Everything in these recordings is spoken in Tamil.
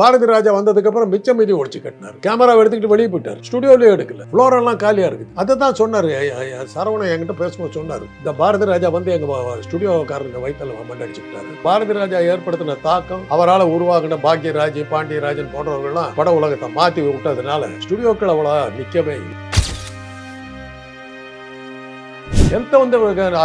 பாரதி ராஜா வந்ததுக்கு அப்புறம் மிச்ச மீதி ஒழிச்சு கட்டினார். கேமரா எடுத்துக்கிட்டு வெளியே போயிட்டார். ஸ்டுடியோலயே எடுக்கல. ஃப்ளோர் எல்லாம் காலியா இருக்குது. அதை தான் சொன்னார் சரவணன் என்கிட்ட பேசும்போது சொன்னார். இந்த பாரதி ராஜா வந்து எங்க ஸ்டுடியோக்காரங்க வயிற்றுல மண்டடிச்சுக்கிட்டாரு பாரதி ராஜா ஏற்படுத்தின தாக்கம் அவரால் உருவாகின பாக்யராஜ் பாண்டியராஜன் போன்றவர்கள்லாம் பட உலகத்தை மாத்தி விட்டதுனால ஸ்டுடியோக்கள் அவ்வளோ நிற்கவே இல்லை. எந்த வந்து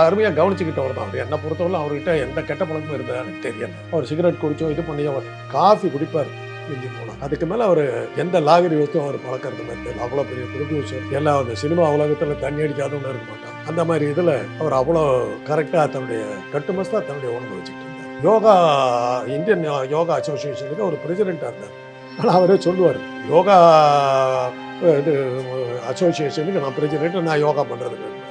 அருமையாக கவனிச்சுக்கிட்டவர் தான். அவர் என்னை பொறுத்தவரை அவர்கிட்ட எந்த கெட்ட பழக்கமும் இருந்தது எனக்கு தெரியல அவர் சிகரெட் குடிச்சோ இது பண்ணி அவர் காஃபி குடிப்பார். மிஞ்சி போனால் அதுக்கு மேலே அவர் எந்த லாகரி வச்சும் அவர் பழக்கிறது மாதிரி தெரியல. அவ்வளோ பெரிய ப்ரொடியூசர் எல்லாம் அந்த சினிமா உலகத்தில் தண்ணி அடிக்காதவங்க இருக்க மாட்டான். அந்த மாதிரி இதில் அவர் அவ்வளோ கரெக்டாக தன்னுடைய கட்டுமஸ்தாக தன்னுடைய உணவு வச்சுக்கிட்டு இருந்தார். யோகா இந்தியன் யோகா அசோசியேஷனுக்கு அவர் பிரசிடெண்ட்டாக இருந்தார். ஆனால் அவரே சொல்லுவார் யோகா இது அசோசியேஷனுக்கு நான் பிரசிடென்ட் நான் யோகா பண்ணுறதுக்கு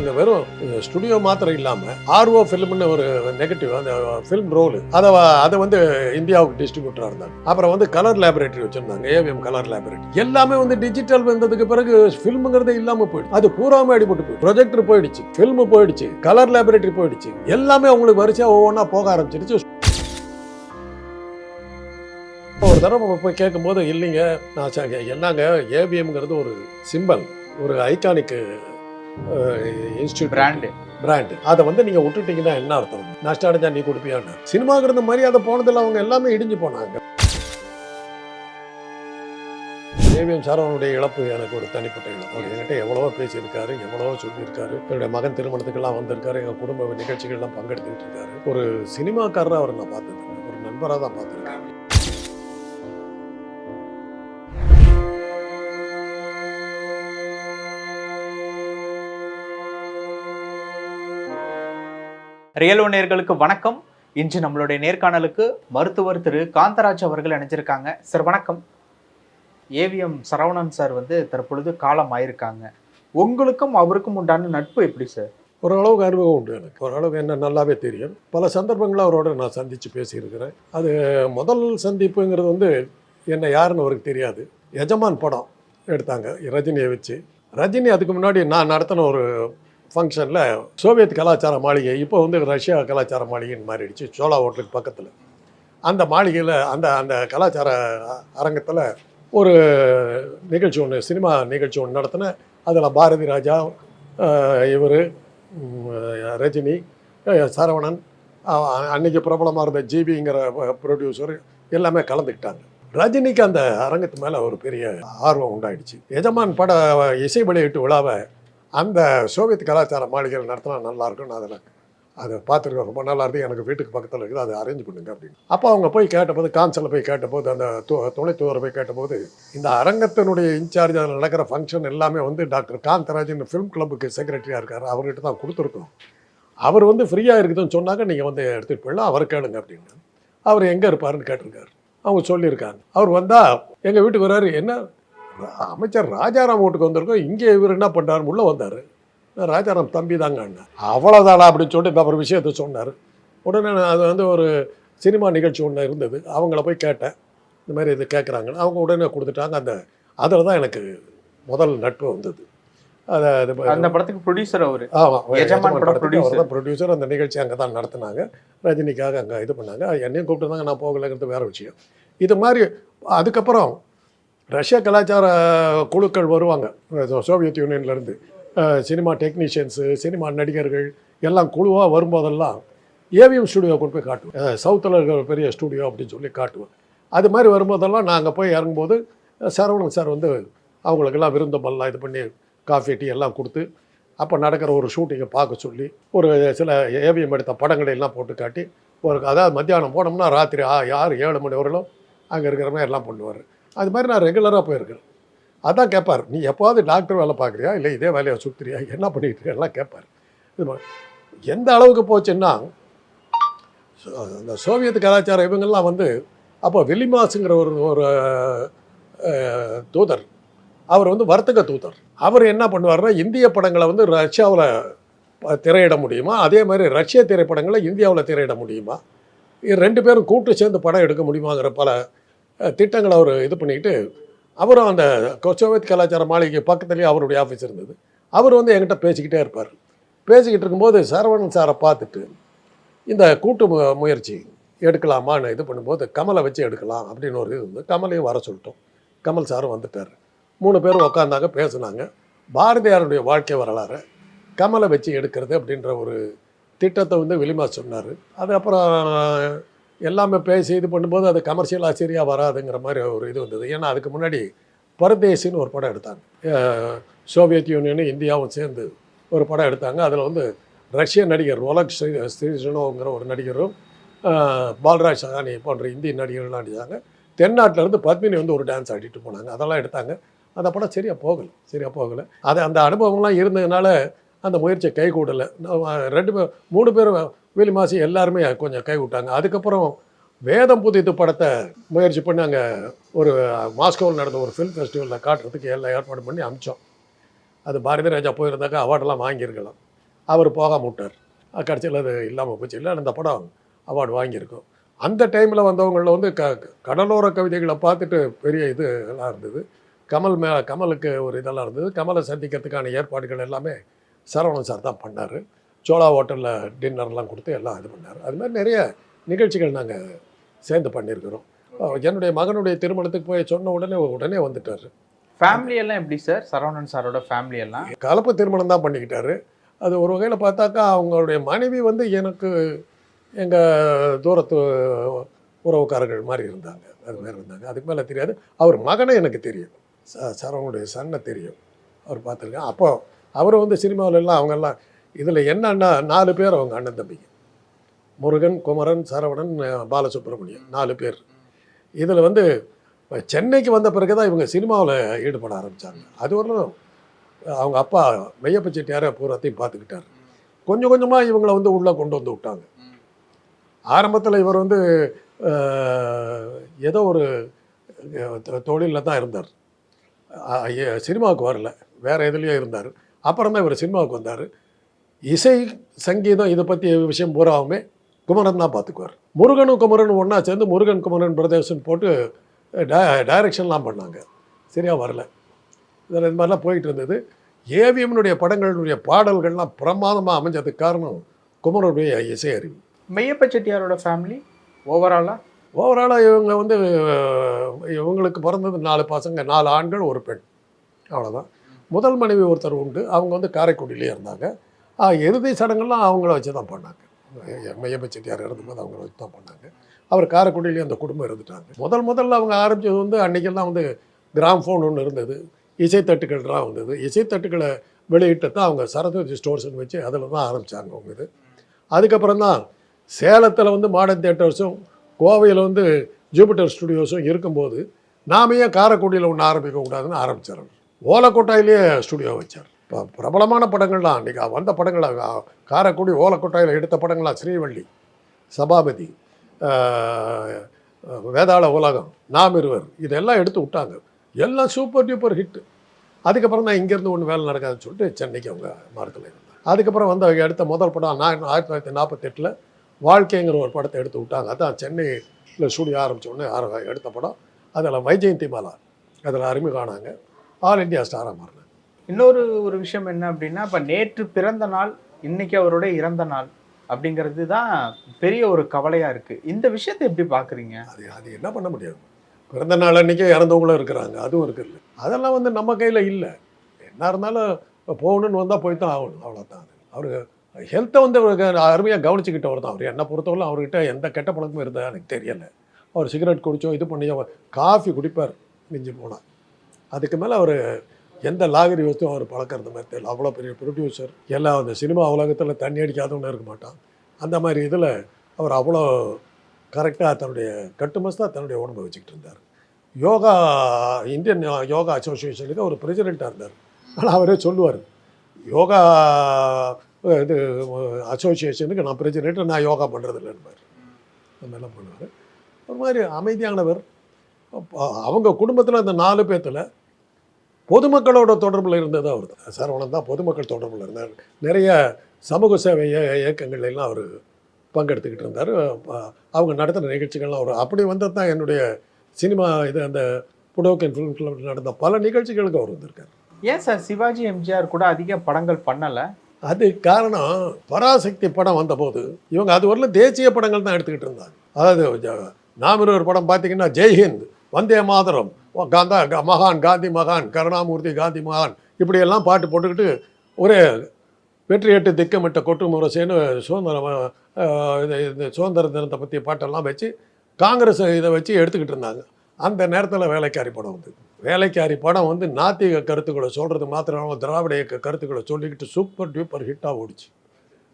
இவங்க வெறும் ஸ்டுடியோ மாத்திரம் இல்லாம ஆர்ஓ ஃபிலிம்னு ஒரு நெகட்டிவ் அந்த ஃபிலிம் ரோல் அதை அதை வந்து இந்தியாவுக்கு டிஸ்ட்ரிபியூட்டராக இருந்தாங்க. அப்புறம் வந்து கலர் லேபரேட்டரி வச்சிருந்தாங்க ஏவிஎம் கலர் லேபரேட்டரி எல்லாமே வந்து டிஜிட்டல் வந்ததுக்கு பிறகு ஃபிலிம்ங்கிறதே இல்லாமல் போயிடுச்சு. அது பூராமே அடிபட்டு போயிடுச்சு. ப்ரொஜெக்டர் போயிடுச்சு ஃபில்ம் போயிடுச்சு கலர் லேபரேட்டரி போயிடுச்சு. எல்லாமே அவங்களுக்கு வரிசையா ஒவ்வொன்றா போக ஆரம்பிச்சிருச்சு. ஒரு தடவை போய் கேட்கும்போது இல்லைங்க நான் என்னங்க ஏவிஎம்ங்கிறது ஒரு சிம்பல் ஒரு ஐக்கானிக்கு இன்ஸ்டியூட் பிராண்டு பிராண்ட் அதை வந்து நீங்க விட்டுட்டீங்கன்னா என்ன அர்த்தம்? நஷ்டம் அடைஞ்சா நீ கொடுப்பியான்னு. சினிமாங்கிறது மரியாதை போனதில் அவங்க எல்லாமே இடிஞ்சு போனாங்க. ஏவிஎம் சரவணனுடைய இழப்பு எனக்கு ஒரு தனிப்பட்ட இழப்பு. என்கிட்ட எவ்வளவோ பேசியிருக்காரு எவ்வளவோ சொல்லியிருக்காரு. என்னுடைய மகன் திருமணத்துக்கெல்லாம் வந்திருக்காரு எங்கள் குடும்ப நிகழ்ச்சிகள்லாம் பங்கெடுத்துக்கிட்டு இருக்காரு. ஒரு சினிமாக்காரராக அவரை நான் பார்த்தது ஒரு நண்பராக தான் பார்த்துருக்கேன் ரியல் நேர்களுக்கு வணக்கம். இன்று நம்மளுடைய நேர்காணலுக்கு மருத்துவர் திரு காந்தராஜ் அவர்கள் இணைஞ்சிருக்காங்க. சார் வணக்கம். ஏவிஎம் சரவணன் சார் வந்து தற்பொழுது காலம் ஆயிருக்காங்க. உங்களுக்கும் அவருக்கும் உண்டான நட்பு எப்படி சார்? ஓரளவுக்கு அனுபவம் உண்டு எனக்கு. ஓரளவுக்கு என்ன நல்லாவே தெரியும். பல சந்தர்ப்பங்களில் அவரோட நான் சந்தித்து பேசியிருக்கிறேன். அது முதல் சந்திப்புங்கிறது வந்து என்ன யாருன்னு அவருக்கு தெரியாது. எஜமான் படம் எடுத்தாங்க ரஜினியை வச்சு. ரஜினி அதுக்கு முன்னாடி நான் நடத்தின ஒரு ஃபங்க்ஷனில் சோவியத் கலாச்சார மாளிகை இப்போ வந்து ரஷ்யா கலாச்சார மாளிகைன்னு மாறிடுச்சு சோலா ஹோட்டலுக்கு பக்கத்தில். அந்த மாளிகையில் அந்த அந்த கலாச்சார அரங்கத்தில் ஒரு நிகழ்ச்சி ஒன்று சினிமா நிகழ்ச்சி ஒன்று நடத்தினேன் அதில் பாரதி ராஜா இவர் ரஜினி சரவணன் அன்றைக்கி அன்னைக்கு பிரபலமாக இருந்த ஜிபிங்கிற ப்ரொடியூசர் எல்லாமே கலந்துக்கிட்டாங்க. ரஜினிக்கு அந்த அரங்கத்து மேலே ஒரு பெரிய ஆர்வம் உண்டாயிடுச்சு. எஜமான் பட இசை வெளியீட்டு விழாவை அந்த சோவியத் கலாச்சார மாளிகையில் நடத்தினா நல்லா இருக்கும்னு அதில் அதை பார்த்துருக்கேன். ரொம்ப நல்லா இருக்குது எனக்கு வீட்டுக்கு பக்கத்தில் இருக்குது. அதை அரேஞ்ச் பண்ணுங்க அப்படின்னு. அப்போ அவங்க போய் கேட்டபோது கான்சலில் போய் கேட்டபோது அந்த து- துணை தூதரை போய் கேட்டபோது இந்த அரங்கத்தினுடைய இன்சார்ஜ் அதில் நடக்கிற ஃபங்க்ஷன் எல்லாமே வந்து டாக்டர் காந்தராஜன் ஃபிலிம் கிளப்புக்கு செக்ரட்டரியாக இருக்கார். அவர்கிட்ட தான் கொடுத்துருக்கோம். அவர் வந்து ஃப்ரீயாக இருக்குதுன்னு சொன்னாங்க. நீங்கள் வந்து எடுத்துகிட்டு போயிடலாம். அவர் கேளுங்க அப்படின்னு. அவர் எங்கே இருப்பாருன்னு கேட்டிருக்காரு. அவங்க சொல்லியிருக்காங்க. அவர் வந்தால் எங்கள் வீட்டுக்கு வர்றாரு. என்ன? அமைச்சர் ராஜாராம் வீட்டுக்கு வந்திருக்கோம். இங்கே இவர் என்ன பண்ணுறாரு உள்ளே வந்தார். ராஜாராம் தம்பி தாங்க அண்ணன் அவ்வளோதானா அப்படின்னு சொல்லிட்டு ஒரு விஷயத்தை சொன்னார். உடனே நான் அது வந்து ஒரு சினிமா நிகழ்ச்சி ஒன்று இருந்தது. அவங்கள போய் கேட்டேன். இந்த மாதிரி இது கேட்குறாங்கன்னு அவங்க உடனே கொடுத்துட்டாங்க. அந்த அதில் தான் எனக்கு முதல் நட்பு வந்தது. அதை அந்த படத்துக்கு ப்ரொடியூசர் அவரு. ஆமாம். ப்ரொடியூசர் அந்த நிகழ்ச்சி அங்கே தான் நடத்துனாங்க. ரஜினிக்காக அங்கே இது பண்ணாங்க. என்னையும் கூப்பிட்டுருந்தாங்க நான் போகலைங்கிறது வேற விஷயம். இது மாதிரி அதுக்கப்புறம் ரஷ்ய கலாச்சார குழுக்கள் வருவாங்க. சோவியத் யூனியன்லேருந்து சினிமா டெக்னீஷியன்ஸு சினிமா நடிகர்கள் எல்லாம் குழுவாக வரும்போதெல்லாம் ஏவிஎம் ஸ்டுடியோ கொண்டு போய் காட்டுவேன் சவுத்தில் இருக்கிற பெரிய ஸ்டுடியோ அப்படின்னு சொல்லி காட்டுவேன் அது மாதிரி வரும்போதெல்லாம் நாங்கள் போய் இறங்கும்போது சரவணன் சார் வந்து அவங்களுக்கெல்லாம் விருந்தமெல்லாம் இது பண்ணி காஃபி டீ எல்லாம் கொடுத்து அப்போ நடக்கிற ஒரு ஷூட்டிங்கை பார்க்க சொல்லி ஒரு சில ஏவிஎம் எடுத்த படங்களை எல்லாம் போட்டு காட்டி ஒரு அதாவது மத்தியானம் போனோம்னா ராத்திரி ஆ யார் ஏழு மணி வரலும் அங்கே இருக்கிற மாதிரி எல்லாம் பண்ணுவார். அது மாதிரி நான் ரெகுலராக போயிருக்கேன். அதான் கேட்பார் நீ எப்போவாவது டாக்டர் வேலை பார்க்குறியா? இல்லை இதே வேலையை சுற்றுறியா என்ன பண்ணிகிட்டு இருக்க? எல்லாம் கேட்பார் இது எந்த அளவுக்கு போச்சுன்னா இந்த அந்த சோவியத் கலாச்சாரம் இவங்கெல்லாம் வந்து அப்போ வெள்ளிமாஸுங்கிற ஒரு ஒரு தூதர் அவர் வந்து வர்த்தக தூதர். அவர் என்ன பண்ணுவார்னா இந்திய படங்களை வந்து ரஷ்யாவில் திரையிட முடியுமா? அதே மாதிரி ரஷ்ய திரைப்படங்களை இந்தியாவில் திரையிட முடியுமா? இது ரெண்டு பேரும் கூட்டு சேர்ந்து படம் எடுக்க முடியுமாங்கிற பல திட்டங்களை அவர் இது பண்ணிக்கிட்டு அவரும் அந்த கொ- சோவியத் கலாச்சார மாளிகை பக்கத்துலேயே அவருடைய ஆஃபீஸ் இருந்தது. அவர் வந்து என்கிட்ட பேசிக்கிட்டே இருப்பார். பேசிக்கிட்டு இருக்கும்போது சரவணன் சாரை பார்த்துட்டு இந்த கூட்டு மு- முயற்சி எடுக்கலாமான்னு இது பண்ணும்போது கமலை வச்சு எடுக்கலாம் அப்படின்னு ஒரு இது வந்து கமலையும் வர சொல்லிட்டோம். கமல் சாரும் வந்துட்டார். மூணு பேரும் உட்காந்தாங்க பேசுனாங்க. பாரதியாருடைய வாழ்க்கை வரலாறு கமலை வச்சு எடுக்கிறது அப்படின்ற ஒரு திட்டத்தை வந்து வெளிமா சொன்னார். அது அப்புறம் எல்லாமே பேசி இது பண்ணும்போது அது கமர்ஷியலாக சரியாக வராதுங்கிற மாதிரி ஒரு இது வந்தது. ஏன்னா அதுக்கு முன்னாடி பரதேசின்னு ஒரு படம் எடுத்தாங்க. சோவியத் யூனியனும் இந்தியாவும் சேர்ந்து ஒரு படம் எடுத்தாங்க. அதில் வந்து ரஷ்ய நடிகர் ஒலக் ஸ்ரீ- ஸ்ரீஜனோங்கிற ஒரு நடிகரும் பால்ராஜ் சகானி போன்ற இந்திய நடிகர்கள்லாம் நடித்தாங்க தென்னாட்டிலேருந்து பத்மினி வந்து ஒரு டான்ஸ் ஆடிட்டு போனாங்க. அதெல்லாம் எடுத்தாங்க. அந்த படம் சரியாக போகலை சரியாக போகலை. அது அந்த அனுபவம்லாம் இருந்ததுனால அந்த முயற்சியை கை கூடலை ரெண்டு பேர் மூணு பேரும் வேலி மாசி எல்லாருமே கொஞ்சம் கை விட்டாங்க. அதுக்கப்புறம் வேதம் புதித்து படத்தை முயற்சி பண்ணி அங்கே ஒரு மாஸ்கோவில் நடந்த ஒரு ஃபில்ம் ஃபெஸ்டிவலில் காட்டுறதுக்கு எல்லாம் ஏற்பாடு பண்ணி அமிச்சோம். அது பாரதி ராஜா போயிருந்தாக்கா அவார்டெல்லாம் வாங்கியிருக்கலாம். அவர் போகாம விட்டார். கடைசியில் அது இல்லாமல் போச்சு. இல்லை அந்த படம் அவார்டு வாங்கியிருக்கோம். அந்த டைமில் வந்தவங்களில் வந்து க கடலோர கவிதைகளை பார்த்துட்டு பெரிய இது எல்லாம் இருந்தது. கமல் மே கமலுக்கு ஒரு இதெல்லாம் இருந்தது. கமலை சந்திக்கிறதுக்கான ஏற்பாடுகள் எல்லாமே சரவணன் சார் தான் பண்ணார். சோழா ஹோட்டலில் டின்னர்லாம் கொடுத்து எல்லாம் இது பண்ணார். அது மாதிரி நிறைய நிகழ்ச்சிகள் நாங்கள் சேர்ந்து பண்ணியிருக்கிறோம். என்னுடைய மகனுடைய திருமணத்துக்கு போய் சொன்ன உடனே உடனே வந்துட்டார். ஃபேமிலி எல்லாம் எப்படி சார் சரவணன் சாரோட ஃபேமிலி எல்லாம்? கலப்பு திருமணம் தான் பண்ணிக்கிட்டாரு. அது ஒரு வகையில் பார்த்தாக்கா அவங்களுடைய மனைவி வந்து எனக்கு எங்கள் தூரத்து உறவுக்காரர்கள் மாதிரி இருந்தாங்க. அது மாதிரி இருந்தாங்க. அதுக்கு மேலே தெரியாது. அவர் மகனை எனக்கு தெரியும். ச சரவணுடைய சன்னை தெரியும். அவர் பார்த்துருக்கேன். அப்போ அவர் வந்து சினிமாவுல எல்லாம் அவங்கெல்லாம் இதில் என்னன்னா நாலு பேர் அவங்க அண்ணன் தம்பிங்க. முருகன் குமரன் சரவணன் பாலசுப்ரமணியம் நாலு பேர். இதில் வந்து சென்னைக்கு வந்த பிறகு தான் இவங்க சினிமாவில் ஈடுபட ஆரம்பித்தாங்க அது வரலும் அவங்க அப்பா மெய்யப்ப செட்டியாரை பூராத்தையும் பார்த்துக்கிட்டாரு. கொஞ்சம் கொஞ்சமாக இவங்களை வந்து உள்ளே கொண்டு வந்து விட்டாங்க. ஆரம்பத்தில் இவர் வந்து ஏதோ ஒரு தொழிலில் தான் இருந்தார். சினிமாவுக்கு வரல. வேறு எதுலேயோ இருந்தார். அப்புறம் தான் இவர் சினிமாவுக்கு வந்தார். இசை சங்கீதம் இதை பற்றி விஷயம் பூராவுமே குமரன் தான் பார்த்துக்குவார். முருகனும் குமரனும் ஒன்றா சேர்ந்து முருகன் குமரன் பிரதேசன் போட்டு டை- டைரக்ஷன்லாம் பண்ணாங்க. சரியா வரல. இதில் இது மாதிரிலாம் போயிட்டு இருந்தது. ஏவிஎம்னுடைய படங்களுடைய பாடல்கள்லாம் பிரமாதமாக அமைஞ்சதுக்கு காரணம் குமரனுடைய இசை அறிவு. மெய்யப்ப செட்டியாரோட ஃபேமிலி ஓவராலா ஓவராலாக இவங்க வந்து இவங்களுக்கு பிறந்தது நாலு பசங்க நாலு ஆண்கள் ஒரு பெண். அவ்வளோதான் முதல் மனைவி ஒருத்தர் உண்டு. அவங்க வந்து காரைக்குடியிலே இருந்தாங்க. இறுதி சடங்கெல்லாம் அவங்கள வச்சு தான் பண்ணாங்க. எம்ஐஎம் செட்டியார் இறந்தும்போது அவங்கள வச்சு தான் பண்ணாங்க. அவர் காரைக்குடியிலேயே அந்த குடும்பம் இருந்துட்டாங்க. முதல் முதல்ல அவங்க ஆரம்பிச்சது வந்து அன்றைக்கெல்லாம் வந்து கிராம் ஃபோன் ஒன்று இருந்தது இசைத்தட்டுக்கள்லாம் வந்தது. இசைத்தட்டுக்களை வெளியிட்டு தான் அவங்க சரஸ்வதி ஸ்டோர்ஸ்னு வச்சு அதில் தான் ஆரம்பித்தாங்க அவங்க இது. அதுக்கப்புறம் தான் சேலத்தில் வந்து மாடர்ன் தேட்டர்ஸும் கோவையில் வந்து ஜூபிட்டர் ஸ்டுடியோஸும் இருக்கும்போது நாம ஏன் காரைக்குடியில் ஒன்று ஆரம்பிக்க கூடாதுன்னு ஆரம்பித்தார் ஓலக்கோட்டாயிலேயே ஸ்டுடியோ வச்சார். பிரபலமான படங்கள்லாம் அன்றைக்கி வந்த படங்கள் காரைக்குடி ஓலக்கொட்டாயில் எடுத்த படங்கள்லாம் ஸ்ரீவள்ளி சபாபதி வேதாள உலகம் நாம் இருவர் இதெல்லாம் எடுத்து விட்டாங்க. எல்லாம் சூப்பர் டூப்பர் ஹிட்டு அதுக்கப்புறம் தான் இங்கேருந்து ஒன்று வேலை நடக்காதுன்னு சொல்லிட்டு சென்னைக்கு அவங்க மார்க்கில் இருந்தாங்க. அதுக்கப்புறம் வந்து அவங்க எடுத்த முதல் படம் நான் ஆயிரத்தி தொள்ளாயிரத்தி நாற்பத்தெட்டில் வாழ்க்கைங்கிற ஒரு படத்தை எடுத்து விட்டாங்க. அதான் சென்னையில் ஸ்டூடியோ ஆரம்பித்தோடனே உடனே ஆர- எடுத்த படம். அதில் வைஜெயந்தி மாலா அதில் அறிமுகம் ஆனாங்க ஆல் இந்தியா ஸ்டாராக மாறினாங்க இன்னொரு ஒரு விஷயம் என்ன அப்படின்னா இப்போ நேற்று பிறந்த நாள் இன்னைக்கு அவருடைய இறந்த நாள் அப்படிங்கிறது தான் பெரிய ஒரு கவலையாக இருக்குது இந்த விஷயத்தை எப்படி பார்க்குறீங்க அது அது என்ன பண்ண முடியாது பிறந்த நாள் அன்றைக்கே இறந்தவங்களும் இருக்கிறாங்க அதுவும் இருக்குல்ல அதெல்லாம் வந்து நம்ம கையில் இல்லை. என்ன இருந்தாலும் போகணும்னு வந்தால் போய் தான் ஆகணும் அவ்வளோதான் அவர் ஹெல்த்தை வந்து அவருக்கு அருமையாக கவனிச்சுக்கிட்டவர் தான் அவர். என்ன பொறுத்தவரை அவர்கிட்ட எந்த கெட்ட பழக்கமும் இருந்தால் எனக்கு தெரியலை. அவர் சிகரெட் குடித்தோம் இது பண்ணியோ காஃபி குடிப்பார் மிஞ்சி போனால் அதுக்கு மேலே அவர் எந்த லாகரி வச்சும் அவர் பழக்கிறது மாதிரி தெரியல. அவ்வளோ பெரிய ப்ரொடியூசர் எல்லாம் அந்த சினிமா உலகத்தில் தண்ணி அடிக்காதவனே இருக்க மாட்டான். அந்த மாதிரி இதில் அவர் அவ்வளோ கரெக்டாக தன்னுடைய கட்டுமஸ்தாக தன்னுடைய உடம்பை வச்சுக்கிட்டு இருந்தார். யோகா இந்தியன் யோகா அசோசியேஷனுக்கு அவர் பிரசிடெண்ட்டாக இருந்தார். ஆனால் அவரே சொல்லுவார் யோகா இது அசோசியேஷனுக்கு நான் பிரசிடென்ட் நான் யோகா பண்ணுறது இல்லைன்பார் அந்த மாதிரிலாம் பண்ணுவார். ஒரு மாதிரி அமைதியானவர். அவங்க குடும்பத்தில் அந்த நாலு பேர்த்தில் பொதுமக்களோட தொடர்பில் இருந்தது அவர். தான் சரவணன் தான் பொதுமக்கள் தொடர்பில் இருந்தார். நிறைய சமூக சேவை இய- இயக்கங்கள்ல எல்லாம் அவர் பங்கெடுத்துக்கிட்டு இருந்தார். அவங்க நடத்துகிற நிகழ்ச்சிகள்லாம் அவர் அப்படி வந்தது தான் என்னுடைய சினிமா இது அந்த புடோக்கன் ஃபிலிம் கிளப் நடந்த பல நிகழ்ச்சிகளுக்கு அவர் வந்திருக்கார். ஏன் சார் சிவாஜி எம்ஜிஆர் கூட அதிக படங்கள் பண்ணல? அது காரணம் பராசக்தி படம் வந்தபோது இவங்க அது வரல தேசிய படங்கள் தான் எடுத்துக்கிட்டு இருந்தாங்க. அதாவது நாம் இருவர் படம் பார்த்தீங்கன்னா ஜெய்ஹிந்த் வந்தே மாதரம் காந்தா க- மகான் காந்தி மகான் கருணாமூர்த்தி காந்தி மகான் இப்படியெல்லாம் பாட்டு போட்டுக்கிட்டு ஒரே வெற்றியேட்டு திக்கமிட்ட கொட்டு முரசேன்னு சுதந்திரம் இது இந்த சுதந்திர தினத்தை பற்றிய பாட்டெல்லாம் வச்சு காங்கிரஸ் இதை வச்சு எடுத்துக்கிட்டு இருந்தாங்க. அந்த நேரத்தில் வேலைக்காரி படம் வந்து வேலைக்காரி படம் வந்து நாத்திக கருத்துக்களை சொல்கிறது மாத்திரம் திராவிட இயக்க கருத்துக்களை சொல்லிக்கிட்டு சூப்பர் டூப்பர் ஹிட்டாக ஓடிச்சு.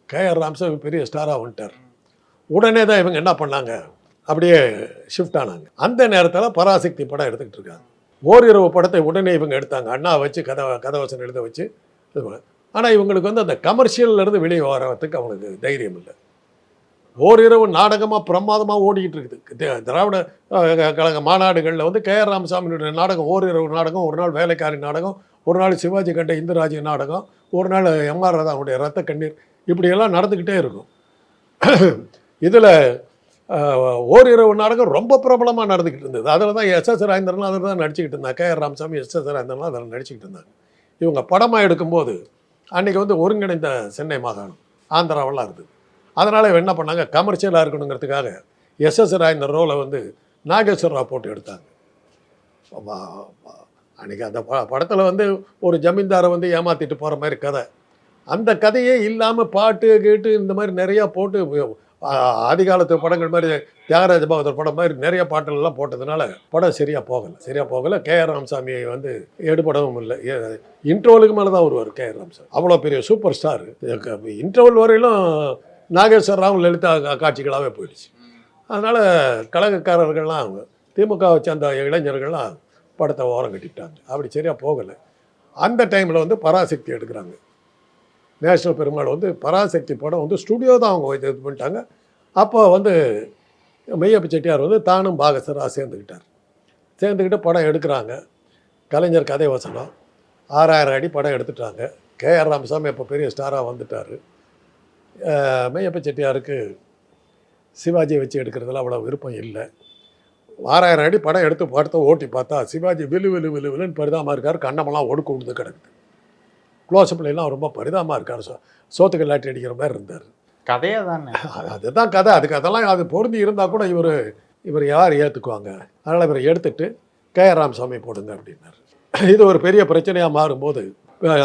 கேஆர் ராம்சாமி பெரிய ஸ்டாராக வந்துட்டார். உடனே தான் இவங்க என்ன பண்ணாங்க? அப்படியே ஷிஃப்ட் ஆனாங்க. அந்த நேரத்தில் பராசக்தி படம் எடுத்துக்கிட்டு இருக்காங்க. ஓரிரவு படத்தை உடனே இவங்க எடுத்தாங்க. அண்ணா வச்சு கதை கதவசன் எழுத வச்சு ஆனால் இவங்களுக்கு வந்து அந்த கமர்ஷியல்லேருந்து இருந்து வெளியே வரத்துக்கு அவங்களுக்கு தைரியம் இல்லை. ஓரிரவு நாடகமாக பிரமாதமாக ஓடிக்கிட்டு இருக்குது. திராவிட கழக மாநாடுகளில் வந்து கே ஆர் ராமசாமியுடைய நாடகம் ஓரிரவு நாடகம் ஒரு நாள் வேலைக்காரி நாடகம் ஒரு நாள் சிவாஜி கண்ட இந்துராஜி நாடகம் ஒரு நாள் எம்ஆர் ராதாவுடைய ரத்த கண்ணீர் இப்படியெல்லாம் நடந்துக்கிட்டே இருக்கும். இதில் ஓரிரவு நாடகம் ரொம்ப பிரபலமாக நடந்துக்கிட்டு இருந்தது. அதில் தான் எஸ் எஸ் ராஜேந்திரன் அதில் தான் நடிச்சுக்கிட்டு இருந்தாங்க. K R Ramasamy S S Rajendran அதில் நடிச்சுக்கிட்டு இருந்தாங்க. இவங்க படமாக எடுக்கும்போது அன்றைக்கி வந்து ஒருங்கிணைந்த சென்னை மாகாணம் ஆந்திராவெல்லாம் இருக்குது அதனால் என்ன பண்ணாங்க? கமர்ஷியலாக இருக்கணுங்கிறதுக்காக எஸ் எஸ் ராஜேந்திர ரோலை வந்து நாகேஸ்வர ராவ் போட்டு எடுத்தாங்க. அன்றைக்கி அந்த ப படத்தில் வந்து ஒரு ஜமீன்தாரை வந்து ஏமாற்றிட்டு போகிற மாதிரி கதை. அந்த கதையே இல்லாமல் பாட்டு கேட்டு இந்த மாதிரி நிறையா போட்டு ஆதிகாலத்து ஆதி காலத்து படங்கள் மாதிரி தியாகராஜ பகவதர் படம் மாதிரி நிறைய பாட்டுகள்லாம் போட்டதுனால படம் சரியாக போகலை. சரியாக போகலை. கே ஆர் ராமசாமி வந்து எடுபடவும் இல்லை. இன்டர்வலுக்கு மேலே தான் வருவார் கே ஆர் ராமசாமி. அவ்வளோ பெரிய சூப்பர் ஸ்டார். இன்டர்வல் வரையிலும் நாகேஸ்வர ராவ் லலிதா காட்சிகளாகவே போயிடுச்சு. அதனால் கழகக்காரர்கள்லாம் அவங்க திமுகவை சேர்ந்த இளைஞர்கள்லாம் படத்தை ஓரம் கட்டிட்டாங்க. அப்படி சரியாக போகலை. அந்த டைமில் வந்து பராசக்தி எடுக்கிறாங்க. நேஷனல் பெருமாள் வந்து பராசக்தி படம் வந்து ஸ்டுடியோ தான் அவங்க இது பண்ணிட்டாங்க. அப்போ வந்து மெய்யப்ப செட்டியார் வந்து தானும் பாகசராக சேர்ந்துக்கிட்டார். சேர்ந்துக்கிட்டு படம் எடுக்கிறாங்க. கலைஞர் கதை வசனம். ஆறாயிரம் அடி படம் எடுத்துட்டாங்க. கே ஆர் ராமசாமி இப்போ பெரிய ஸ்டாராக வந்துட்டார். மெய்யப்ப செட்டியாருக்கு சிவாஜியை வச்சு எடுக்கிறதுல அவ்வளோ விருப்பம் இல்லை. ஆறாயிரம் அடி படம் எடுத்து படத்தை ஓட்டி பார்த்தா சிவாஜி விலு விலு விலு விலுன்னு பரிதாபமாக இருக்கார். கண்ணமெல்லாம் ஒடுக்கு விழுந்து கிடக்குது. க்ளோஸ்அப்லாம் ரொம்ப பரிதாபமாக இருக்கார். சோ சோத்துக்கு லாட்டி அடிக்கிற மாதிரி இருந்தார். கதையே தானே அதுதான் கதை. அதுக்கு அதெல்லாம் அது பொருந்தி இருந்தால் கூட இவர் இவர் யார் ஏற்றுக்குவாங்க அதனால் இவரை எடுத்துட்டு கே ஆர் ராமசாமி போடுங்க அப்படின்னாரு. இது ஒரு பெரிய பிரச்சனையாக மாறும்போது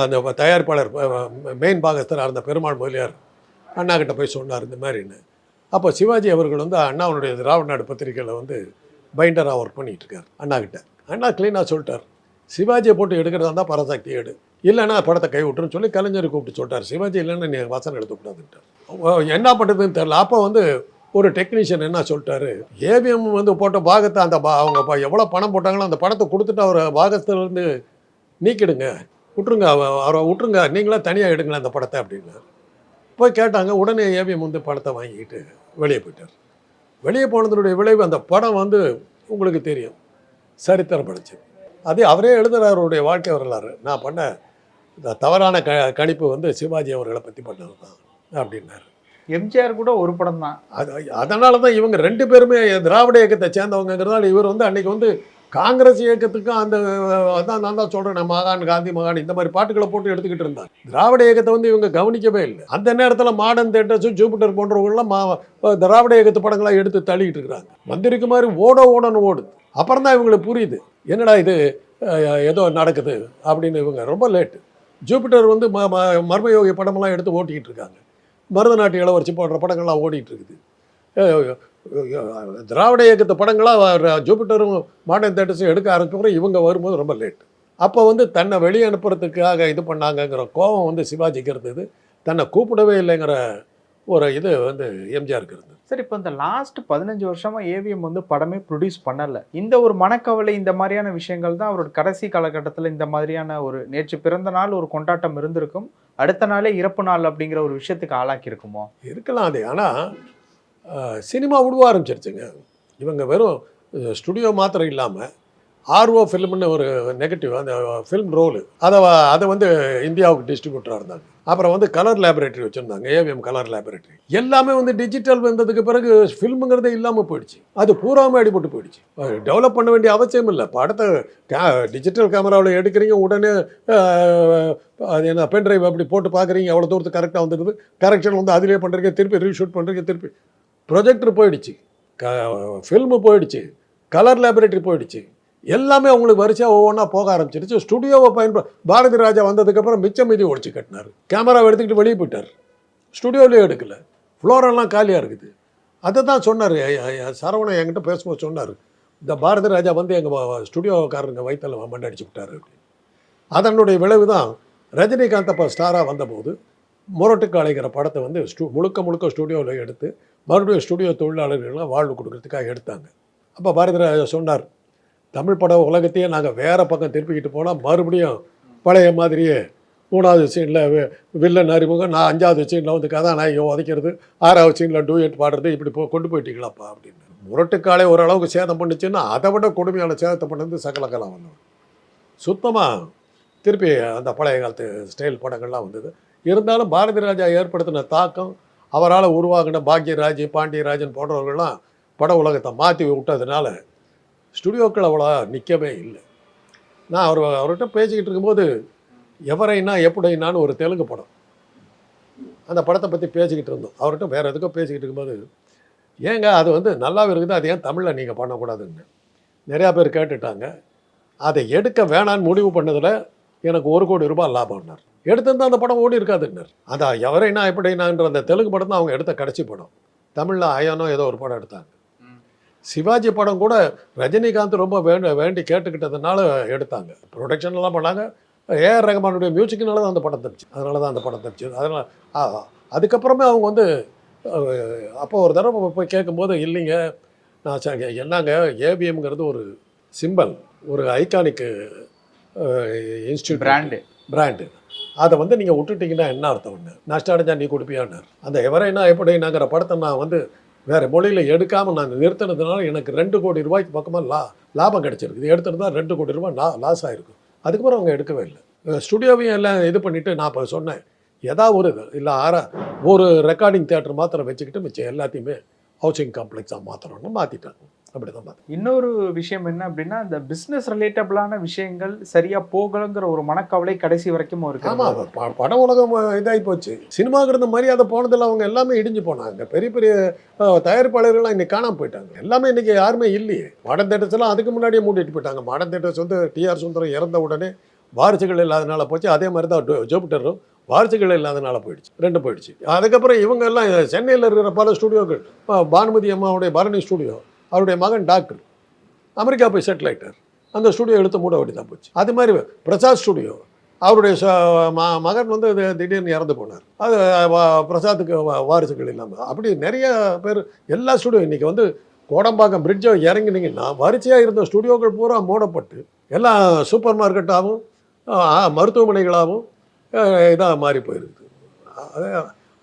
அந்த தயாரிப்பாளர் மெயின் பாகஸ்தர் இருந்த பெருமாள் முதலியார் அண்ணா கிட்ட போய் சொன்னார் இந்த மாதிரின்னு. அப்போ சிவாஜி அவர்கள் வந்து அண்ணாவுடைய திராவிட நாடு பத்திரிக்கையில் வந்து பைண்டராக ஒர்க் பண்ணிகிட்டு இருக்கார் அண்ணா கிட்ட. அண்ணா க்ளீனாக சொல்லிட்டார். சிவாஜியை போட்டு எடுக்கிறதா இருந்தால் பராசக்தி எடு. இல்லைன்னா படத்தை கைவிட்டுருன்னு சொல்லி கலைஞரை கூப்பிட்டு சொல்லிட்டார். சிவாஜி இல்லைன்னா நீ வசனம் எடுத்துக்கூடாதுன்ட்டார். என்ன பண்ணுறதுன்னு தெரில அப்போ வந்து ஒரு டெக்னீஷியன் என்ன சொல்லிட்டாரு? ஏவிஎம் வந்து போட்ட பாகத்தை அந்த பா அவங்க எவ்வளோ பணம் போட்டாங்களோ அந்த படத்தை கொடுத்துட்டு அவரை பாகத்துலேருந்து நீக்கிடுங்க. விட்ருங்க அவ- அவரை விட்ருங்க நீங்களே தனியாக எடுங்களேன் அந்த படத்தை அப்படின்னு. போய் கேட்டாங்க. உடனே ஏவிஎம் வந்து படத்தை வாங்கிக்கிட்டு வெளியே போயிட்டார். வெளியே போனதனுடைய விளைவு அந்த படம் வந்து உங்களுக்கு தெரியும். சரித்திரம் படைச்சு அதே அவரே எழுதுகிறாருடைய அவருடைய வாழ்க்கை வரலாறு. நான் பண்ண இந்த தவறான க கணிப்பு வந்து சிவாஜி அவர்களை பற்றி பண்ணது தான் அப்படின்னாரு. எம்ஜிஆர் கூட ஒரு படம் தான் அது அதனால தான் இவங்க ரெண்டு பேருமே திராவிட இயக்கத்தை சேர்ந்தவங்கிறதால இவர் வந்து அன்னைக்கு வந்து காங்கிரஸ் இயக்கத்துக்கும் அந்த அதான் நான் தான் சொல்கிறேன் மகான் காந்தி மகான் இந்த மாதிரி பாட்டுகளை போட்டு எடுத்துக்கிட்டு இருந்தாங்க. திராவிட இயக்கத்தை வந்து இவங்க கவனிக்கவே இல்லை. அந்த நேரத்தில் மாடர்ன் தேட்டர்ஸும் ஜூபிட்டர் போன்றவங்களாம் மா திராவிட இயக்கத்து படங்களாக எடுத்து தள்ளிக்கிட்டு இருக்கிறாங்க. மந்திரிக்கு மாதிரி ஓட ஓடன்னு ஓடுது. அப்புறம் தான் இவங்களுக்கு புரியுது என்னடா இது ஏதோ நடக்குது அப்படின்னு இவங்க ரொம்ப லேட்டு. ஜூபிட்டர் வந்து ம ம- மர்மயோகி படமெல்லாம் எடுத்து ஓட்டிக்கிட்டு இருக்காங்க. பரதநாட்டிய இளவரசி போன்ற படங்கள்லாம் ஓடிட்டு இருக்குது திராவிட இயக்கத்து படங்களாக ஜூபிட்டரும் மாடர்ன் தேட்டர்ஸும் எடுக்க ஆரம்பிச்சப்பறம் இவங்க வரும்போது ரொம்ப லேட் அப்போ வந்து தன்னை வெளியே அனுப்புறதுக்காக இது பண்ணாங்கங்கிற கோபம் வந்து சிவாஜிக்கு இருந்தது. தன்னை கூப்பிடவே இல்லைங்கிற ஒரு இது வந்து எம்ஜிஆருக்கு இருந்தது. சரி இப்போ இந்த லாஸ்ட் பதினஞ்சு வருஷமா ஏவிஎம் வந்து படமே ப்ரொடியூஸ் பண்ணல. இந்த ஒரு மனக்கவலை இந்த மாதிரியான விஷயங்கள் தான் அவரோட கடைசி காலகட்டத்தில் இந்த மாதிரியான ஒரு நேற்று பிறந்த நாள் ஒரு கொண்டாட்டம் இருந்திருக்கும். அடுத்த நாளே இறப்பு நாள் அப்படிங்கிற ஒரு விஷயத்துக்கு ஆளாக்கி இருக்குமோ இருக்கலாம் அது. ஆனால் சினிமா விடுவ ஆரம்பிச்சிருச்சுங்க. இவங்க வெறும் ஸ்டுடியோ மாத்திரம் இல்லாமல் ஆர்ஓ ஃபிலிம்னு ஒரு நெகட்டிவ் அந்த ஃபிலிம் ரோல் அதை அதை வந்து இந்தியாவுக்கு டிஸ்ட்ரிபியூட்டராக இருந்தாங்க. அப்புறம் வந்து கலர் லேபரேட்டரி வச்சுருந்தாங்க ஏவிஎம் கலர் லேபரேட்டரி எல்லாமே வந்து டிஜிட்டல் வந்ததுக்கு பிறகு ஃபில்முங்கிறதே இல்லாமல் போயிடுச்சு. அது பூராமே அடிபட்டு போயிடுச்சு. டெவலப் பண்ண வேண்டிய அவசியம் இல்லை. படத்தை கே டிஜிட்டல் கேமராவில் எடுக்கிறீங்க உடனே அது என்ன பென்ட்ரைவ் அப்படி போட்டு பார்க்குறீங்க எவ்வளோ தூரத்துக்கு கரெக்டாக வந்துடுது கரெக்ஷன் வந்து அதிலே பண்ணுறீங்க திருப்பி ரீஷூட் பண்ணுறீங்க திருப்பி. ப்ரொஜெக்டர் போயிடுச்சு. க ஃபில்மு போயிடுச்சு. கலர் லேபரேட்டரி போயிடுச்சு. எல்லாமே அவங்களுக்கு வரிசையாக ஒவ்வொன்றா போக ஆரம்பிச்சிருச்சு. ஸ்டுடியோவை பயன்பட பாரதி ராஜா வந்ததுக்கப்புறம் மிச்சம் மீதி ஒழிச்சு கட்டினார். கேமராவை எடுத்துக்கிட்டு வெளியே போயிட்டார். ஸ்டுடியோலேயே எடுக்கல. ஃப்ளோரெல்லாம் காலியாக இருக்குது. அதை தான் சொன்னார். சரவணன் என்கிட்ட பேசும்போது சொன்னார். இந்த பாரதி ராஜா வந்து எங்கள் ஸ்டுடியோக்காரங்க வயிற்றில் மண்டடிச்சு விட்டார் அப்படின்னு. அதனுடைய விளைவு தான் ரஜினிகாந்த் அப்போ ஸ்டாராக வந்தபோது முரட்டுக்காளைங்கிற படத்தை வந்து ஸ்டு முழுக்க முழுக்க ஸ்டுடியோவில் எடுத்து மறுபடியும் ஸ்டுடியோ தொழிலாளர்கள்லாம் வாழ்வு கொடுக்கறதுக்காக எடுத்தாங்க. அப்போ பாரதி ராஜா சொன்னார் தமிழ் பட உலகத்தையே நாங்கள் வேறு பக்கம் திருப்பிக்கிட்டு போனால் மறுபடியும் பழைய மாதிரியே மூணாவது சீனில் வில்லன் அறிமுகம் நான் அஞ்சாவது சீனில் வந்து கதாநாயகம் உதைக்கிறது ஆறாவது சீனில் டூயட் பாடுறது இப்படி போ கொண்டு போயிட்டீங்களாப்பா அப்படின்னு. முரட்டுக்காலே ஓரளவுக்கு சேதம் பண்ணுச்சுன்னா அதை விட கொடுமையான சேதத்தை பண்ணது சகலகலாம் வந்தோம் சுத்தமாக திருப்பி அந்த பழைய காலத்து ஸ்டைல் படங்கள்லாம் வந்தது. இருந்தாலும் பாரதி ராஜா ஏற்படுத்தின தாக்கம் அவரால் உருவாகின பாக்யராஜ் பாண்டியராஜன் போன்றவர்கள்லாம் பட உலகத்தை மாற்றி விட்டதுனால ஸ்டுடியோக்கள் அவ்வளோ நிற்கவே இல்லை. நான் அவர் அவர்கிட்ட பேசிக்கிட்டு இருக்கும்போது எவரைனா எப்படினான்னு ஒரு தெலுங்கு படம். அந்த படத்தை பற்றி பேசிக்கிட்டு இருந்தோம். அவர்கிட்ட வேறு எதுக்கோ பேசிக்கிட்டு இருக்கும்போது ஏங்க அது வந்து நல்லாவே இருக்குது அது ஏன் தமிழில் நீங்கள் பண்ணக்கூடாதுன்னு? நிறையா பேர் கேட்டுட்டாங்க. அதை எடுக்க வேணான்னு முடிவு பண்ணதில் எனக்கு ஒரு கோடி ரூபாய் லாபம்னார் எடுத்திருந்தா அந்த படம் ஓடி இருக்காதுன்னார் அந்த எவரைனா எப்படினான்ற அந்த தெலுங்கு படம் தான் அவங்க எடுத்த கடைசி படம். தமிழில் அயனோ ஏதோ ஒரு படம் எடுத்தாங்க. சிவாஜி படம் கூட ரஜினிகாந்த் ரொம்ப வேண்டி வேண்டி கேட்டுக்கிட்டதுனால எடுத்தாங்க. ப்ரொடக்ஷன்லாம் பண்ணாங்க. ஏஆர் ரஹ்மானுடைய மியூசிக்னால தான் அந்த படம் தப்பிச்சு அதனால தான் அந்த படம் தப்பிச்சு. அதனால் அதுக்கப்புறமே அவங்க வந்து அப்போ ஒரு தடவை போய் கேட்கும்போது இல்லைங்க நான் என்னங்க ஏபிஎம்ங்கிறது ஒரு சிம்பல் ஒரு ஐகானிக்கு இன்ஸ்டியூட் பிராண்டு பிராண்டு அதை வந்து நீங்கள் விட்டுட்டீங்கன்னா என்ன அர்த்தம்? ஒன்று நஷ்டம் அடைஞ்சா நீ கொடுப்பியான்னார். அந்த எவரைனா எப்படினாங்கிற படத்தை நான் வந்து வேறு மொழியில் எடுக்காமல் நாங்கள் நிறுத்தினதுனால எனக்கு ரெண்டு கோடி ரூபாய்க்கு பக்கமாக லா லாபம் கிடச்சிருக்கு. இது எடுத்துருந்தால் ரெண்டு கோடி ரூபாய் லா லாஸ் ஆகிருக்கும் அதுக்கப்புறம் அவங்க எடுக்கவே இல்லை. ஸ்டுடியோவையும் எல்லாம் இது பண்ணிவிட்டு நான் இப்போ சொன்னேன். ஏதாவது ஒரு இல்லை ஆறா ஒரு ரெக்கார்டிங் தேட்டர் மாத்திரம் வச்சுக்கிட்டு மிச்சம் எல்லாத்தையுமே ஹவுசிங் காம்ப்ளெக்ஸாக மாற்றணும்னு மாற்றிட்டாங்க அப்படி தான் மாற்றி இன்னொரு விஷயம் என்ன அப்படின்னா இந்த பிசினஸ் ரிலேட்டபிளான விஷயங்கள் சரியா போகலங்கிற ஒரு மனக்கவலை கடைசி வரைக்கும் இருக்கு ஆமாம் பட உலகம் இதாகி போச்சு. சினிமாங்கிறது மரியாதை போனதில் அவங்க எல்லாமே இடிஞ்சு போனாங்க. பெரிய பெரிய தயாரிப்பாளர்கள்லாம் இன்னைக்கு காணாம போயிட்டாங்க. எல்லாமே இன்னைக்கு யாருமே இல்லையே. மாடர்ன் தேட்டர்ஸ் எல்லாம் அதுக்கு முன்னாடியே மூடிட்டு போயிட்டாங்க. மாடர்ன் தேட்டர்ஸ் வந்து டிஆர் சுந்தரம் இறந்த உடனே வாரிசுகள் இல்லாதனால போச்சு. அதே மாதிரி தான் ஜூபிட்டரும் வாரிசுகள் இல்லாதனால போயிடுச்சு. ரெண்டு போயிடுச்சு. அதுக்கப்புறம் இவங்க எல்லாம் சென்னையில் இருக்கிற பல ஸ்டுடியோக்கள் பானுமதி அம்மாவுடைய பரணி ஸ்டுடியோ அவருடைய மகன் டாக்டர். அமெரிக்கா போய் செட்டில் ஆகிட்டார் அந்த ஸ்டுடியோ எடுத்து மூட வேண்டி தான் போச்சு. அது மாதிரி பிரசாத் ஸ்டுடியோ அவருடைய மகன் வந்து இது திடீர்னு இறந்து போனார். அது பிரசாத்துக்கு வாரிசுகள் இல்லாமல் அப்படி நிறைய பேர் எல்லா ஸ்டுடியோ இன்றைக்கி வந்து கோடம்பாக்கம் பிரிட்ஜை இறங்கினீங்கன்னா வரிசையாக இருந்த ஸ்டுடியோக்கள் பூரா மூடப்பட்டு எல்லாம் சூப்பர் மார்க்கெட்டாகவும் மருத்துவமனைகளாகவும் இதாக மாறி போயிருக்குது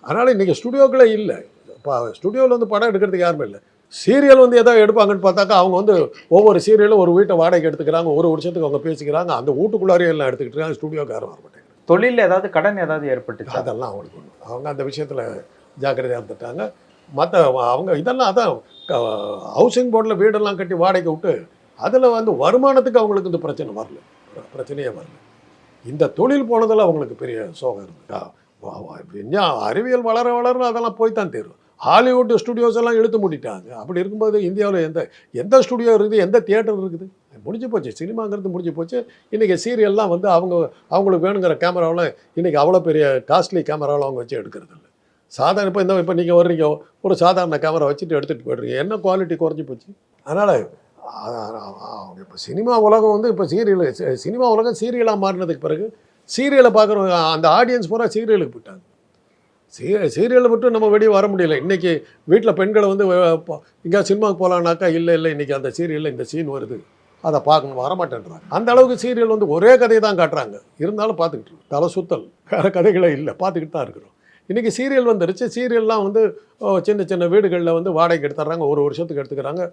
அதனால் இன்றைக்கி ஸ்டுடியோக்களே இல்லை. இப்போ ஸ்டுடியோவில் வந்து படம் எடுக்கிறதுக்கு யாருமே இல்லை. சீரியல் வந்து எதாவது எடுப்பாங்கன்னு பார்த்தாக்கா அவங்க வந்து ஒவ்வொரு சீரியலும் ஒரு வீட்டை வாடகை எடுத்துக்கிறாங்க ஒரு வருஷத்துக்கு அவங்க பேசிக்கிறாங்க அந்த வீட்டுக்குள்ளாரையும் எல்லாம் எடுத்துக்கிட்டு இருக்காங்க ஸ்டுடியோக்காரன் வர மாட்டேங்க தொழில் ஏதாவது கடன் ஏதாவது ஏற்பட்டுச்சு? அதெல்லாம் அவங்களுக்கு. அவங்க அந்த விஷயத்தில் ஜாக்கிரதையாக இருந்துட்டாங்க. மற்ற அவங்க இதெல்லாம் அதான் ஹவுசிங் போர்டில் வீடெல்லாம் கட்டி வாடகை விட்டு அதில் வந்து வருமானத்துக்கு அவங்களுக்கு இந்த பிரச்சனை வரல. பிரச்சனையே வரல. இந்த தொழில் போனதில் அவங்களுக்கு பெரிய சோகம் விஞ்ஞா- அறிவியல் வளர வளர அதெல்லாம் போய் தான் தீரும். ஹாலிவுட் ஸ்டுடியோஸ் எல்லாம் இழுத்து மூடிட்டாங்க. அப்படி இருக்கும்போது இந்தியாவில் எந்த எந்த ஸ்டுடியோ இருக்குது எந்த தியேட்டர் இருக்குது? முடிஞ்சு போச்சு. சினிமாங்கிறது முடிஞ்சு போச்சு. இன்றைக்கி சீரியல்லாம் வந்து அவங்க அவங்களுக்கு வேணுங்கிற கேமராவெலாம் இன்றைக்கி அவ்வளோ பெரிய காஸ்ட்லி கேமராவெலாம் அவங்க வச்சு எடுக்கிறது இல்லை. சாதாரண இப்போ இந்த இப்போ நீங்கள் வர்றீங்க ஒரு சாதாரண கேமரா வச்சுட்டு எடுத்துகிட்டு போய்ட்றீங்க. என்ன குவாலிட்டி குறைஞ்சி போச்சு? அதனால் இப்போ சினிமா உலகம் வந்து இப்போ சீரியல் சினிமா உலகம் சீரியலாக மாறினதுக்கு பிறகு சீரியலை பார்க்குறவங்க அந்த ஆடியன்ஸ் பூரா சீரியலுக்கு போயிட்டாங்க. சீ சீரியலை மட்டும் நம்ம வெளியே வர முடியல. இன்றைக்கி வீட்டில் பெண்களை வந்து இங்கே சினிமாவுக்கு போகலான்னாக்கா இல்லை இல்லை இன்றைக்கி அந்த சீரியலில் இந்த சீன் வருது. அதை பார்க்கணும் வரமாட்டேன்றாங்க. அந்த அளவுக்கு சீரியல் வந்து ஒரே கதையை தான் காட்டுறாங்க. இருந்தாலும் பார்த்துக்கிட்டு இருக்கோம். தலை சுத்தல். வேறு கதைகளே இல்லை. பார்த்துக்கிட்டு தான் இருக்கிறோம். இன்றைக்கி சீரியல் வந்துருச்சு. சீரியல்லாம் வந்து சின்ன சின்ன வீடுகளில் வந்து வாடகைக்கு எடுத்துட்றாங்க. ஒரு வருஷத்துக்கு எடுத்துக்கிறாங்க.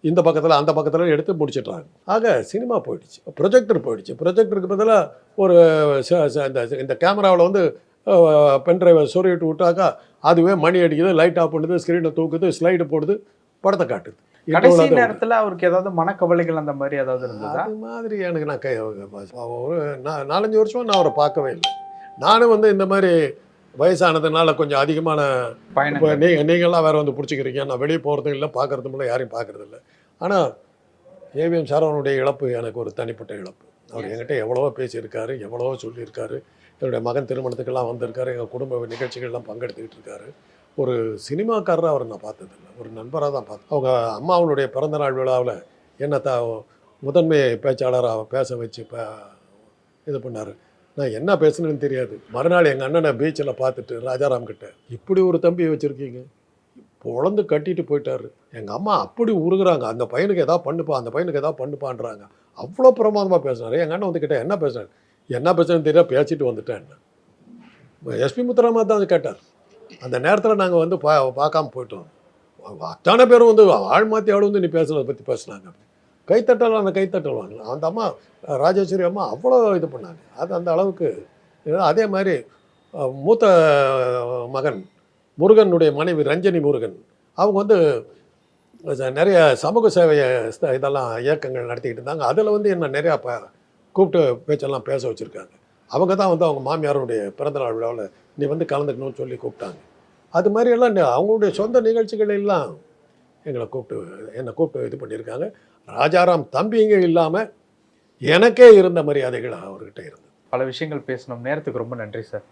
இந்த பக்கத்தில் அந்த பக்கத்தில் எடுத்து முடிச்சிடுறாங்க. ஆக சினிமா போயிடுச்சு. ப்ரொஜெக்டர் போயிடுச்சு. ப்ரொஜெக்டருக்கு பதிலாக ஒரு ச- ச- இந்த இந்த கேமராவில் வந்து பென் டிரைவை சொருகிட்டு விட்டாக்கா அதுவே மணி அடிக்குது லைட் ஆஃப் பண்ணுது ஸ்க்ரீனை தூக்குது ஸ்லைடு போடுது படத்தை காட்டுது. கடைசி நேரத்துல அவருக்கு ஏதாவது மனக்கவலைகள் அந்த மாதிரி ஏதாவது இருந்ததா? அது மாதிரி எனக்கு நான் கை ஒரு நாலஞ்சு வருஷமா நான் அவரை பார்க்கவே இல்லை. நானும் வந்து இந்த மாதிரி வயசானதுனால கொஞ்சம் அதிகமான பயணங்கள். நீங்கள் நீங்களாம் வேறு வந்து பிடிச்சிக்கிறீங்க. நான் வெளியே போகிறதும் இல்லை பார்க்குறதும் இல்லை யாரையும் பார்க்கறது இல்லை. ஆனால் ஏவிஎம் சரவணனுடைய இழப்பு எனக்கு ஒரு தனிப்பட்ட இழப்பு. அவர் என்கிட்ட எவ்வளவோ பேசியிருக்காரு எவ்வளவோ சொல்லியிருக்காரு. என்னுடைய மகன் திருமணத்துக்கெல்லாம் வந்திருக்காரு. எங்கள் குடும்ப நிகழ்ச்சிகள்லாம் பங்கெடுத்துக்கிட்டு இருக்காரு. ஒரு சினிமாக்காரராக அவரை நான் பார்த்ததில்லை. ஒரு நண்பராக தான் பார்த்தேன். அவங்க அம்மாவனுடைய பிறந்தநாள் விழாவில் என்ன த முதன்மை பேச்சாளராக பேச வச்சு இது பண்ணார். நான் என்ன பேசுனேன்னு தெரியாது. மறுநாள் எங்கள் அண்ணனை பீச்சில் பார்த்துட்டு ராஜாராம் கிட்ட இப்படி ஒரு தம்பி வச்சுருக்கீங்க? பொழந்து கட்டிட்டு போயிட்டாரு. எங்கள் அம்மா அப்படி உருகுறாங்க. அந்த பையனுக்கு எதாவது பண்ணுப்பா அந்த பையனுக்கு எதாவது பண்ணுப்பான்றாங்க. அவ்வளோ பிரமாதமாக பேசினாரு. எங்கள் அண்ணன் வந்து கிட்டே என்ன பேசுனாரு என்ன பிரச்சனை தெரியல பேசிட்டு வந்துட்டேன் எஸ்பி முத்துராமா தான் வந்து கேட்டார். அந்த நேரத்தில் நாங்கள் வந்து பா பார்க்காம போயிட்டோம். அத்தனை பேரும் வந்து ஆள் மாற்றி ஆள் வந்து நீ பேசுனதை பற்றி பேசுனாங்க. கைத்தட்டல் அந்த கைத்தட்டல் வாங்கலாம் அந்த அம்மா ராஜேஸ்வரி அம்மா அவ்வளோ இது பண்ணாங்க. அது அந்த அளவுக்கு அதே மாதிரி மூத்த மகன் முருகனுடைய மனைவி ரஞ்சனி முருகன் அவங்க வந்து ச- நிறைய சமூக சேவையை இதெல்லாம் இயக்கங்கள் நடத்திக்கிட்டு இருந்தாங்க. அதில் வந்து என்ன நிறையா ப கூப்பிட்டு பேச்செல்லாம் பேச வச்சுருக்காங்க. அவங்க தான் வந்து அவங்க மாமியாருடைய பிறந்தநாள் விழாவில் நீ வந்து கலந்துக்கணும்னு சொல்லி கூப்பிட்டாங்க. அது மாதிரியெல்லாம் அவங்களுடைய சொந்த நிகழ்ச்சிகள் எல்லாம் எங்களை கூப்பிட்டு என்னை கூப்பிட்டு இது பண்ணியிருக்காங்க. ராஜாராம் தம்பிங்க இல்லாமல் எனக்கே இருந்த மரியாதைகள் அவர்கிட்ட இருந்தது. பல விஷயங்கள் பேசணும் நேரத்துக்கு ரொம்ப நன்றி சார்.